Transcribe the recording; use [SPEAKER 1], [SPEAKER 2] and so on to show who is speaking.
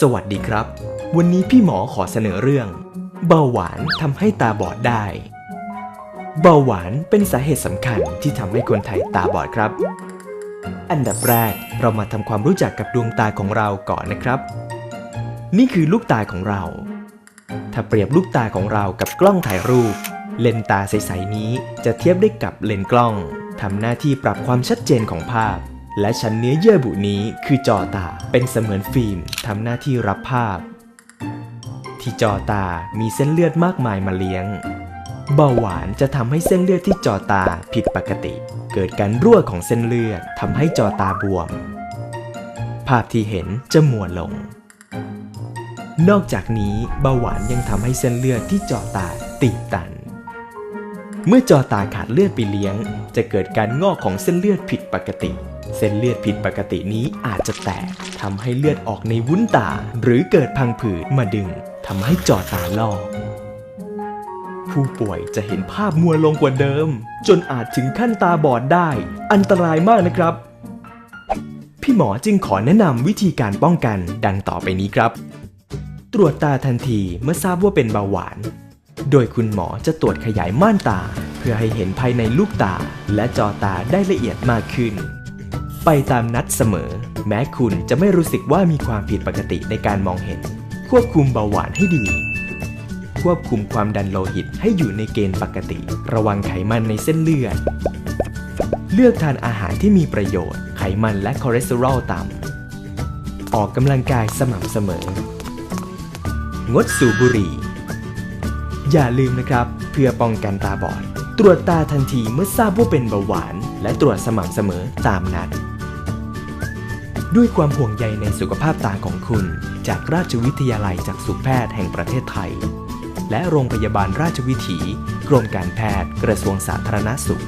[SPEAKER 1] สวัสดีครับ วันนี้พี่หมอขอเสนอเรื่อง เบาหวานทำให้ตาบอดได้ เบาหวานเป็นสาเหตุสำคัญที่ทำให้คนไทยตาบอดครับ อันดับแรกเรามาทำความรู้จักกับดวงตาของเราก่อนนะครับ นี่คือลูกตาของเรา ถ้าเปรียบลูกตาของเรากับกล้องถ่ายรูป เลนตาใสๆนี้จะเทียบได้กับเลนกล้องทำหน้าที่ปรับความชัดเจนของภาพ และชั้นเนื้อเยื่อบุนี้คือจอตา เป็นเสมือนฟิล์มทำหน้าที่รับภาพ ที่จอตามีเส้นเลือดมากมายมาเลี้ยง เบาหวานจะทำให้เส้นเลือดที่จอตาผิดปกติ เกิดการรั่วของเส้นเลือดทำให้จอตาบวม ภาพที่เห็นจะมัวลง นอกจากนี้เบาหวานยังทำให้เส้นเลือดที่จอตาตีบตันเมื่อจอตาขาดเลือดไปเลี้ยง จะเกิดการงอกของเส้นเลือดผิดปกติ เส้นเลือดผิดปกตินี้อาจจะแตกทำให้เลือดออกในวุ้นตา หรือเกิดพังผืดมาดึงทำให้จอตาลอกผู้ป่วยจะเห็นภาพมัวลงกว่าเดิม จนอาจถึงขั้นตาบอดได้ อันตรายมากนะครับ พี่หมอจึงขอแนะนำวิธีการป้องกันดังต่อไปนี้ครับ ตรวจตาทันทีเมื่อทราบว่าเป็นเบาหวาน โดยคุณหมอจะตรวจขยายม่านตา เพื่อให้เห็นภายในลูกตา และจอตาได้ละเอียดมากขึ้น ไปตามนัดเสมอ แม้คุณจะไม่รู้สึกว่ามีความผิดปกติในการมองเห็น ควบคุมเบาหวานให้ดี ควบคุมความดันโลหิตให้อยู่ในเกณฑ์ปกติ ระวังไขมันในเส้นเลือด เลือกทานอาหารที่มีประโยชน์ ไขมันและคอเลสเตอรอลต่ำ ออกกำลังกายสม่ำเสมอ งดสูบบุหรี่ อย่าลืมนะครับ เพื่อป้องกันตาบอด ตรวจตาทันทีเมื่อทราบว่าเป็นเบาหวาน และตรวจสม่ำเสมอตามนัด ด้วยความห่วงใยในสุขภาพตาของคุณ จากราชวิทยาลัยจักษุแพทย์แห่งประเทศไทย และโรงพยาบาลราชวิถี กรมการแพทย์กระทรวงสาธารณสุข